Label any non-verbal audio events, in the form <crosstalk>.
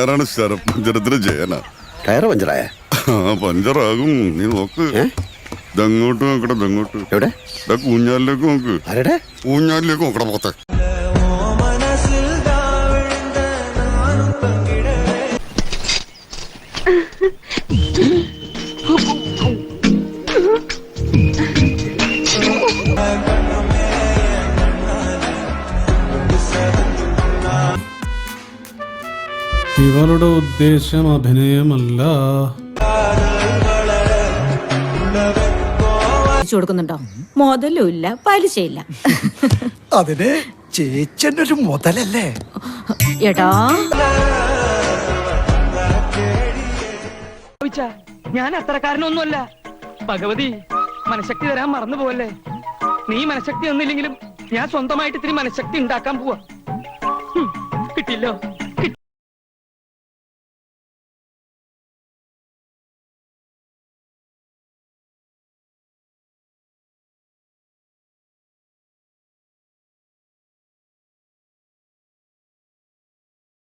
ആരാണ് ശരപഞ്ചരത്തിന് ജയന. ടയർ പഞ്ചറായ? പഞ്ചറാകും. നീ നോക്ക്? ഇതങ്ങോട്ട് നോക്കട ഇതങ്ങോട്ട്. എവിടെ? ഇതാ ഊഞ്ഞാലിലേക്ക് നോക്ക്. ആരുടെ? ഊഞ്ഞാലിലേക്ക് നോക്കട പോത്തെ <laughs> ഇവളുടെ ഉദ്ദേശം അഭിനയമല്ല. വെച്ചു കൊടുക്കുന്നുണ്ടോ? മുതലും ഇല്ല പലിശയില്ല. അതിന് ചേച്ചന്റെ ഒരു മുതലല്ലേ? എടാ. ഞാൻ അത്രക്കാരനൊന്നുമല്ല. ഭഗവതി മനഃശക്തി തരാൻ മറന്നു പോവല്ലേ നീ മനഃശക്തി ഒന്നില്ലെങ്കിലും ഞാൻ സ്വന്തമായിട്ട് ഇത്തിരി മനഃശക്തി ഉണ്ടാക്കാൻ പോവാ. ഹും, കിട്ടിയല്ലോ?